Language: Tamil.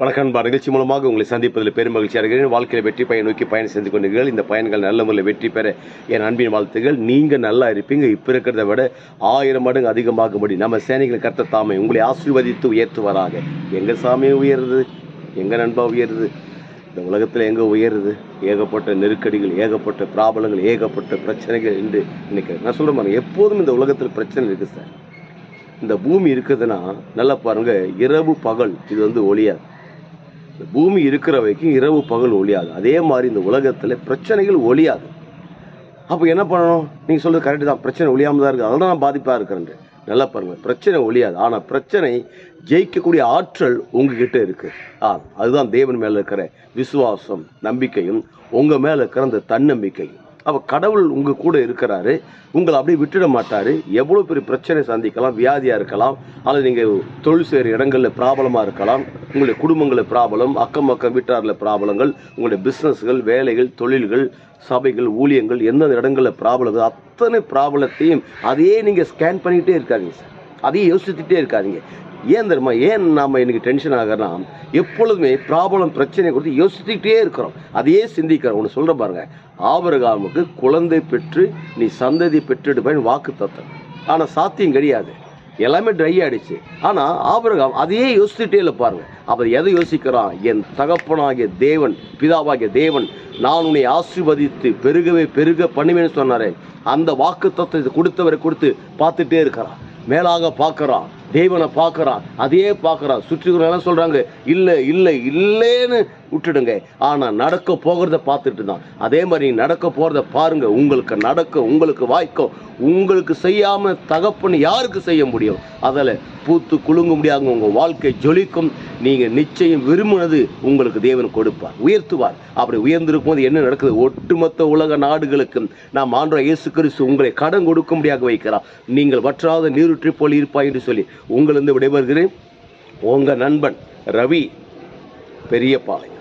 வணக்கம் பா நிகழ்ச்சி மூலமாக உங்களை சந்திப்பதில் பெரும் மகிழ்ச்சியாக அடைகிறேன். வாழ்க்கையில் வெற்றி பயன் நோக்கி பயணம் செஞ்சு கொண்டீர்கள் இந்த பயன்கள் நல்ல முறையில் வெற்றி பெற என் அன்பின் வாழ்த்துகள் நீங்கள் நல்லா இருப்பீங்க. இப்போ இருக்கிறத விட ஆயிரம் மடங்கு அதிகமாகும்படி நம்ம சேனைகளை கர்த்த தாமை உங்களை ஆசீர்வதித்து உயர்த்துவராக. எங்கள் சாமியை உயருது எங்கள் நண்பா உயருது இந்த உலகத்தில் எங்கே உயருது ஏகப்பட்ட நெருக்கடிகள் ஏகப்பட்ட பிராபலங்கள் ஏகப்பட்ட பிரச்சனைகள் என்று நினைக்கிறேன் நான் சொல்கிறேன் எப்போதும் இந்த உலகத்தில் பிரச்சனை இருக்குது சார். இந்த பூமி இருக்குதுன்னா நல்லா பாருங்கள் இரவு பகல் இது வந்து ஒளியாது இந்த பூமி இருக்கிற வரைக்கும் இரவு பகல் ஒளியாது அதே மாதிரி இந்த உலகத்தில் பிரச்சனைகள் ஒளியாது அப்போ என்ன பண்ணணும்? நீங்கள் சொல்கிறது கரெக்டு தான். பிரச்சனை ஒழியாமல் தான் இருக்குது அதெல்லாம் நான் பாதிப்பாக இருக்கிறேன் நல்லா பாருங்கள் பிரச்சனை ஒழியாது. ஆனால் பிரச்சனை ஜெயிக்கக்கூடிய ஆற்றல் உங்ககிட்ட இருக்கு. ஆ அதுதான் தேவன் மேலே இருக்கிற விசுவாசம் நம்பிக்கையும் உங்கள் மேலே இருக்கிற அந்த தன்னம்பிக்கையும். அப்போ கடவுள் உங்கள் கூட இருக்கிறாரு. உங்களை அப்படியே விட்டுட மாட்டார். எவ்வளோ பெரிய பிரச்சனை சந்திக்கலாம் வியாதியாக இருக்கலாம் அல்லது நீங்கள் தொழில் செய்கிற இடங்களில் ப்ராப்ளமாக இருக்கலாம். உங்களுடைய குடும்பங்களில் ப்ராப்ளம் அக்கம் பக்கம் வீட்டாரில் ப்ராப்ளங்கள் உங்களுடைய பிஸ்னஸ்கள் வேலைகள் தொழில்கள் சபைகள் ஊழியங்கள் எந்தெந்த இடங்களில் ப்ராப்ளம் அத்தனை ப்ராப்ளத்தையும் அதையே நீங்கள் ஸ்கேன் பண்ணிக்கிட்டே இருக்காதீங்க சார் அதையும் யோசிச்சுட்டே இருக்காதீங்க. ஏன் தெரியுமா? ஏன் நாம் இன்றைக்கி டென்ஷன் ஆகிறனா எப்பொழுதுமே ப்ராப்ளம் பிரச்சனை குறித்து யோசிச்சுக்கிட்டே இருக்கிறோம். அதையே சிந்திக்கிறோம். ஒன்று சொல்கிற பாருங்க. ஆபரகாமுக்கு குழந்தை பெற்று நீ சந்ததி பெற்றெடுப்பேன் வாக்கு தத்தம் ஆனால் சாத்தியம் கிடையாது. எல்லாமே ட்ரை ஆகிடுச்சு ஆனால் ஆபரகாம் அதையே யோசிச்சுட்டே இல்லை பாருங்க. அவர் எதை யோசிக்கிறான்? என் தகப்பனாகிய தேவன் பிதாவாகிய தேவன் நான் உன்னை ஆசிர்வதித்து பெருகவே பெருக பண்ணுவேன்னு சொன்னாரே. அந்த வாக்கு தத்துவத்தை கொடுத்தவரை கொடுத்து பார்த்துட்டே இருக்கிறான். மேலாக பார்க்குறான் தேவனை பார்க்குறான் அதையே பார்க்கறான். சுற்றுகிறவங்க சொல்கிறாங்க இல்லை இல்லை இல்லைன்னு விட்டுடுங்க. ஆனால் நடக்க போகிறத பார்த்துட்டு தான். அதே மாதிரி நடக்க போகிறத பாருங்கள் உங்களுக்கு நடக்க உங்களுக்கு வாய்க்கும் உங்களுக்கு செய்யாமல் தகப்பன்னு யாருக்கு செய்ய முடியும்? அதில் பூத்து குலுங்க முடியாத உங்கள் வாழ்க்கை ஜொலிக்கும். நீங்கள் நிச்சயம் விரும்பினது உங்களுக்கு தேவன் கொடுப்பார். உயர்த்துவார். அப்படி உயர்ந்திருக்கும் போது என்ன நடக்குது? ஒட்டுமொத்த உலக நாடுகளுக்கும் நாம் ஆண்டவர் இயேசு கிறிஸ்து உங்களை கடன் கொடுக்கும்படியாக வைக்கிறார். நீங்கள் வற்றாத நீருற்றி போல் இருப்பாய் என்று சொல்லி உங்களிருந்து விடைபெறுகிறேன். உங்கள் நண்பன் ரவி பெரியபாளையம்